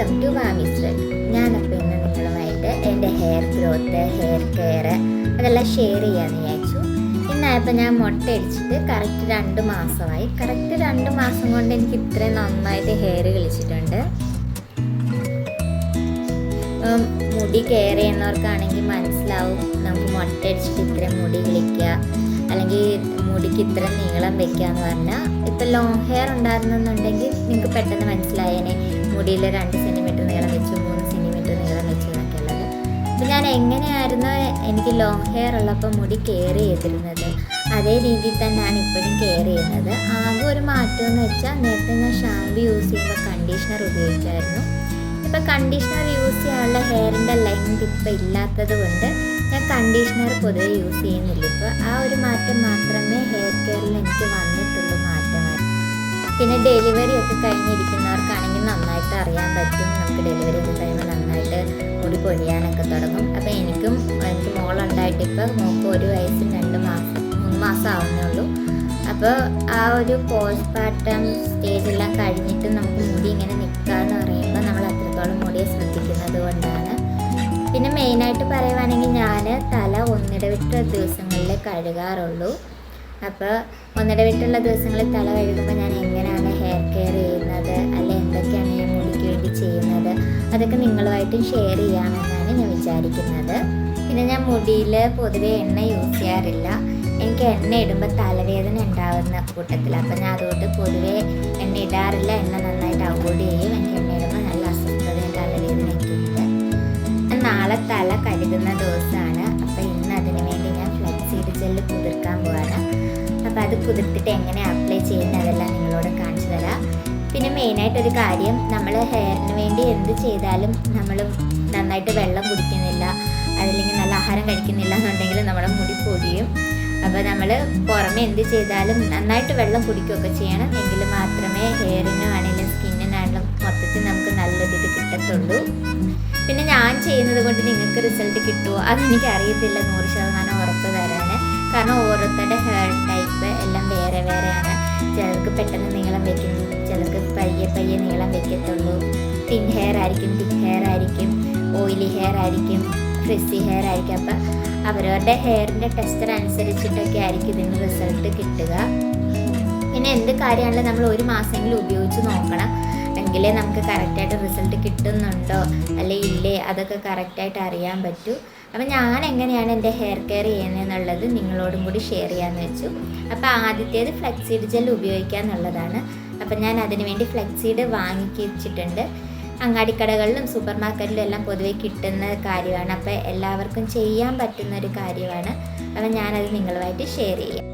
Welcome to വാമിസ് world ഞാനപ്പോൾ ഇന്ന് നിങ്ങളുമായിട്ട് എന്റെ ഹെയർ ഗ്രോത്ത് ഹെയർ കെയർ അതെല്ലാം ഷെയർ ചെയ്യാമെന്ന് വിചാരിച്ചു. ഇന്നായപ്പോൾ ഞാൻ മുട്ട അടിച്ചിട്ട് കറക്റ്റ് രണ്ട് മാസമായി. കറക്റ്റ് രണ്ട് മാസം കൊണ്ട് എനിക്ക് ഇത്രയും നന്നായിട്ട് ഹെയർ കളിച്ചിട്ടുണ്ട്. മുടി കെയർ ചെയ്യുന്നവർക്കാണെങ്കിൽ മനസ്സിലാവും നമുക്ക് മുട്ട അടിച്ചിട്ട് ഇത്രയും മുടി കിളിക്കുക. അല്ലെങ്കിൽ മുടിക്ക് ഇത്ര നീളം വെക്കുക എന്ന് പറഞ്ഞാൽ ഇപ്പം ലോങ് ഹെയർ ഉണ്ടായിരുന്നെന്നുണ്ടെങ്കിൽ നിങ്ങൾക്ക് പെട്ടെന്ന് മനസ്സിലായേനെ. മുടിയിൽ രണ്ട് സെന്റിമീറ്റർ നീളം വെച്ചു മൂന്ന് സെന്റിമീറ്റർ നീളം വെച്ചു എന്നൊക്കെ ഉള്ളത് അപ്പം ഞാൻ എങ്ങനെയായിരുന്നു എനിക്ക് ലോങ് ഹെയർ ഉള്ളപ്പോൾ മുടി കെയർ ചെയ്തിരുന്നത്? അതേ രീതിയിൽ തന്നെയാണ് ഇപ്പോഴും കെയർ ചെയ്യുന്നത്. ആകെ ഒരു മാറ്റം എന്ന് വെച്ചാൽ നേരത്തെ ഞാൻ ഷാമ്പു യൂസ് ചെയ്യുമ്പോൾ കണ്ടീഷണർ ഉപയോഗിച്ചായിരുന്നു. ഇപ്പം കണ്ടീഷണർ യൂസ് ചെയ്യാനുള്ള ഹെയറിന്റെ ലെങ്ത് ഇപ്പം ഇല്ലാത്തത് കൊണ്ട് ഞാൻ കണ്ടീഷണർ പൊതുവെ യൂസ് ചെയ്യുന്നില്ല. ഇപ്പോൾ ആ ഒരു മാറ്റം മാത്രമേ ഹെയർ കെയറിൽ എനിക്ക് വന്നിട്ടുള്ളൂ മാറ്റമായിരുന്നു പിന്നെ ഡെലിവറി ഒക്കെ കഴിഞ്ഞിരിക്കുന്നവർക്കാണെങ്കിൽ പൊഴിയാനൊക്കെ തുടങ്ങും. അപ്പോൾ എനിക്കും എനിക്ക് മോളുണ്ടായിട്ട് ഇപ്പോൾ മോൾക്ക് ഒരു വയസ്സും രണ്ട് മാസം മൂന്ന് മാസം ആവുന്നേ ഉള്ളൂ. അപ്പോൾ ആ ഒരു പോസ്റ്റ് പാർട്ടം സ്റ്റേജെല്ലാം കഴിഞ്ഞിട്ട് നമുക്ക് മുടി ഇങ്ങനെ നിൽക്കുക എന്ന് പറയുമ്പോൾ നമ്മൾ അത്രത്തോളം മുടിയെ ശ്രദ്ധിക്കുന്നത് കൊണ്ടാണ്. പിന്നെ മെയിനായിട്ട് പറയുവാണെങ്കിൽ ഞാൻ തല ഒന്നിടവിട്ട ദിവസങ്ങളിൽ കഴുകാറുള്ളൂ. അപ്പോൾ ഒന്നിടവിട്ടുള്ള ദിവസങ്ങളിൽ തല കഴുകുമ്പോൾ ഞാൻ എങ്ങനെയാണ് ഹെയർ കെയർ ചെയ്യുന്നത് അല്ലെ എന്തൊക്കെയാണ് ഞാൻ മുടിക്ക് വേണ്ടി ചെയ്യുന്നത് അതൊക്കെ നിങ്ങളുമായിട്ടും ഷെയർ ചെയ്യാമെന്നാണ് ഞാൻ വിചാരിക്കുന്നത്. പിന്നെ ഞാൻ മുടിയിൽ പൊതുവേ എണ്ണ യൂസ് ചെയ്യാറില്ല. എനിക്ക് എണ്ണ ഇടുമ്പോൾ തലവേദന ഉണ്ടാകുന്ന കൂട്ടത്തിൽ അപ്പം ഞാൻ അതുകൊണ്ട് പൊതുവേ എണ്ണ ഇടാറില്ല എണ്ണ നന്നായിട്ട് അവോയ്ഡ് ചെയ്യും. എനിക്ക് എണ്ണ ഇടുമ്പോൾ നല്ല അസ്വസ്ഥതയും തലവേദനയൊക്കെ ഉണ്ട്. നാളെ തല കുതിർത്തിട്ട് എങ്ങനെ അപ്ലൈ ചെയ്യുന്നതെല്ലാം നിങ്ങളോട് കാണിച്ചു തരാം. പിന്നെ മെയിനായിട്ട് ഒരു കാര്യം നമ്മൾ ഹെയറിന് വേണ്ടി എന്ത് ചെയ്താലും നമ്മൾ നന്നായിട്ട് വെള്ളം കുടിക്കുന്നില്ല അതല്ലെങ്കിൽ നല്ല ആഹാരം കഴിക്കുന്നില്ല എന്നുണ്ടെങ്കിൽ നമ്മുടെ മുടി പൊടിയും. അപ്പോൾ നമ്മൾ പുറമെ എന്ത് ചെയ്താലും നന്നായിട്ട് വെള്ളം കുടിക്കുകയൊക്കെ ചെയ്യണം. എങ്കിൽ മാത്രമേ ഹെയറിനും ഹെയറിനാണെങ്കിലും സ്കിന്നിനാണെങ്കിലും മൊത്തത്തിൽ നമുക്ക് നല്ലൊരു ഇത് കിട്ടത്തുള്ളൂ. പിന്നെ ഞാൻ ചെയ്യുന്നത് കൊണ്ട് നിങ്ങൾക്ക് റിസൾട്ട് കിട്ടുമോ? അതെനിക്ക് അറിയത്തില്ല നൂറ് ശതമാനം ഉറപ്പ് തരാൻ കാരണം ഓരോരുത്തരുടെ പെട്ടെന്ന് നീളം വെക്കും ചിലർക്ക് പയ്യെ പയ്യെ നീളം വെക്കത്തുള്ളൂ. തിൻ ഹെയർ ആയിരിക്കും തിൻ ഹെയർ ആയിരിക്കും ഓയിലി ഹെയർ ആയിരിക്കും ഫ്രിസി ഹെയർ ആയിരിക്കും. അപ്പം അവരവരുടെ ഹെയറിന്റെ ടെസ്റ്റർ അനുസരിച്ചിട്ടൊക്കെ ആയിരിക്കും ഇതിന് റിസൾട്ട് കിട്ടുക. പിന്നെ എന്ത് കാര്യമാണെങ്കിലും നമ്മൾ ഒരു മാസമെങ്കിലും ഉപയോഗിച്ച് നോക്കണം. എങ്കിലേ നമുക്ക് കറക്റ്റായിട്ട് റിസൾട്ട് കിട്ടുന്നുണ്ടോ അല്ലെ ഇല്ലേ? അതൊക്കെ കറക്റ്റായിട്ട് അറിയാൻ പറ്റൂ. അപ്പം ഞാൻ എങ്ങനെയാണ് എന്റെ ഹെയർ കെയർ ചെയ്യുന്നതെന്നുള്ളത് നിങ്ങളോടും കൂടി ഷെയർ ചെയ്യാമെന്ന് വെച്ചു. അപ്പോൾ ആദ്യത്തേത് ഫ്ലെക്സിഡ് ജെൽ ഉപയോഗിക്കുക എന്നുള്ളതാണ്. അപ്പം ഞാൻ അതിന് വേണ്ടി ഫ്ലെക്സീഡ് വാങ്ങിക്കിച്ചിട്ടുണ്ട് അങ്ങാടിക്കടകളിലും സൂപ്പർ മാർക്കറ്റിലും എല്ലാം പൊതുവേ കിട്ടുന്ന കാര്യമാണ്. അപ്പോൾ എല്ലാവർക്കും ചെയ്യാൻ പറ്റുന്ന ഒരു കാര്യമാണ്. അപ്പം ഞാനത് നിങ്ങളുമായിട്ട് ഷെയർ ചെയ്യാം.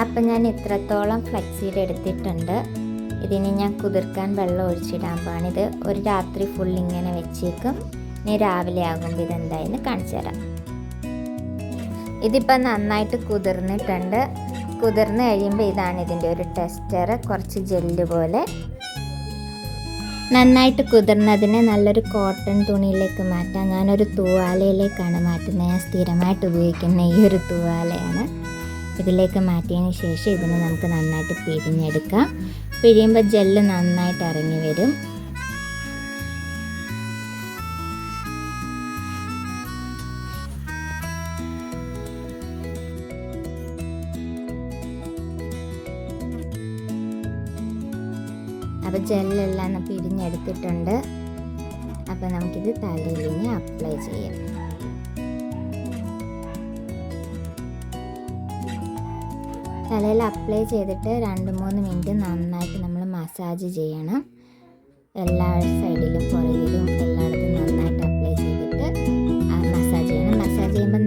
അപ്പം ഞാൻ ഇത്രത്തോളം ഫ്ലെക്സിഡ് എടുത്തിട്ടുണ്ട്. ഇതിനെ ഞാൻ കുതിർക്കാൻ വെള്ളം ഒഴിച്ചിടാൻ പാണിത് ഒരു രാത്രി ഫുൾ ഇങ്ങനെ വെച്ചേക്കും. ഇനി രാവിലെ ആകുമ്പോൾ ഇതെന്തായെന്ന് കാണിച്ചു തരാം. ഇതിപ്പോൾ നന്നായിട്ട് കുതിർന്നിട്ടുണ്ട്. കുതിർന്ന് കഴിയുമ്പോൾ ഇതാണ് ഇതിന്റെ ഒരു ടെസ്റ്റർ കുറച്ച് ജെല്ല് പോലെ. നന്നായിട്ട് കുതിർന്നതിനെ നല്ലൊരു കോട്ടൺ തുണിയിലേക്ക് മാറ്റാം. ഞാനൊരു തൂവാലയിലേക്കാണ് മാറ്റുന്നത്. ഞാൻ സ്ഥിരമായിട്ട് ഉപയോഗിക്കുന്ന ഈ ഒരു തൂവാലയാണ്. ഇതിലേക്ക് മാറ്റിയതിന് ശേഷം ഇതിനെ നമുക്ക് നന്നായിട്ട് പിഴിഞ്ഞെടുക്കാം. പിഴിയുമ്പോൾ ജെല്ല് നന്നായിട്ട് ഇറങ്ങി വരും. ജെല്ലെല്ലാം പിരിഞ്ഞെടുത്തിട്ടുണ്ട്. അപ്പോൾ നമുക്കിത് തലയിൽ ഇനി അപ്ലൈ ചെയ്യാം. തലയിൽ അപ്ലൈ ചെയ്തിട്ട് രണ്ട് മൂന്ന് മിനിറ്റ് നന്നായിട്ട് നമ്മൾ മസാജ് ചെയ്യണം. എല്ലാ സൈഡിലും പുറകിലും എല്ലായിടത്തും നന്നായിട്ട് അപ്ലൈ ചെയ്തിട്ട് മസാജ് ചെയ്യണം. മസാജ് ചെയ്യുമ്പോൾ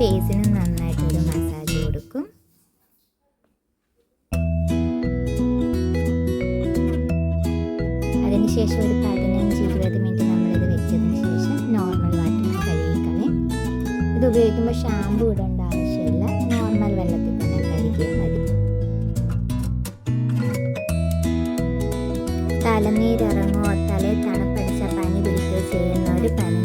ഫേസിന് നന്നായിട്ടൊരു മസാജ് കൊടുക്കും. അതിനുശേഷം ഒരു പതിനഞ്ച് ഇരുപത് മിനിറ്റ് നമ്മളിത് വെച്ചതിന് ശേഷം നോർമൽ വാട്ടറിൽ കഴുകിക്കണേ. ഇത് ഉപയോഗിക്കുമ്പോൾ ഷാമ്പു ഇടേണ്ട ആവശ്യമില്ല. നോർമൽ വെള്ളത്തിൽ തന്നെ കഴുകിയാൽ മതി. തലനീരിറങ്ങോ തലയിൽ തണുപ്പടിച്ച പനി പിടിക്കുകയോ ചെയ്യുന്നവർ പനി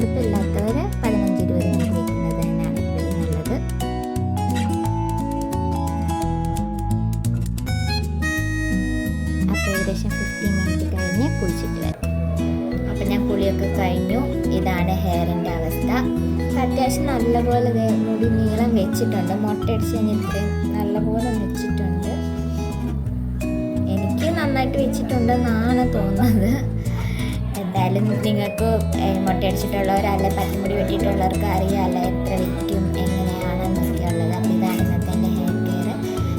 സാധ്യതയുണ്ട് കുഴപ്പമില്ലാത്തവർ പതിനഞ്ച് ഇരുപത് മിനിറ്റ് വെക്കുന്നത് തന്നെയാണ് എപ്പോഴും നല്ലത്. അപ്പോൾ ഏകദേശം ഫിഫ്റ്റീൻ മിനിറ്റ് കഴിഞ്ഞ് കുളിച്ചിട്ട് വരും. അപ്പം ഞാൻ കുളിയൊക്കെ കഴിഞ്ഞു. ഇതാണ് ഹെയറിന്റെ അവസ്ഥ. അത്യാവശ്യം നല്ലപോലെ മുടി നീളം വെച്ചിട്ടുണ്ട്. മുട്ടയടിച്ച് ഇത്രയും നല്ലപോലെ വെച്ചിട്ടുണ്ട്. എനിക്ക് നന്നായിട്ട് വെച്ചിട്ടുണ്ടെന്നാണ് തോന്നുന്നത്. എന്തായാലും നിങ്ങൾക്ക് ഏഹ്, മുട്ടയടിച്ചിട്ടുള്ളവരല്ല പച്ചമുടി വെട്ടിയിട്ടുള്ളവർക്ക് അറിയാമല്ല എത്ര വിൽക്കും എങ്ങനെയാണെന്നൊക്കെ ഉള്ളത് അപ്പോൾ ഇതാണ് ഇന്നത്തെ എന്റെ ഹെയർ കെയർ.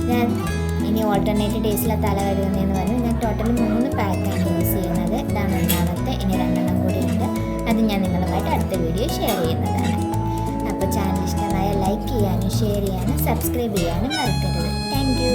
ഞാൻ ഇനി ഓൾട്ടർനേറ്റീവ് ഡേയ്സിലെ തല കഴുകുന്നതെന്ന് പറഞ്ഞു. ഞാൻ ടോട്ടൽ മൂന്ന് പാക്കാണ് യൂസ് ചെയ്യുന്നത്. ഇതാണ് ഒന്നാമത്തെ. ഇനി രണ്ടെണ്ണം കൂടി ഉണ്ട് അത് ഞാൻ നിങ്ങളുമായിട്ട് അടുത്ത വീഡിയോ ഷെയർ ചെയ്യുന്നതാണ്. അപ്പോൾ ചാനൽ ഇഷ്ടമായ ലൈക്ക് ചെയ്യാനും ഷെയർ ചെയ്യാനും സബ്സ്ക്രൈബ് ചെയ്യാനും മറക്കരുത്. താങ്ക്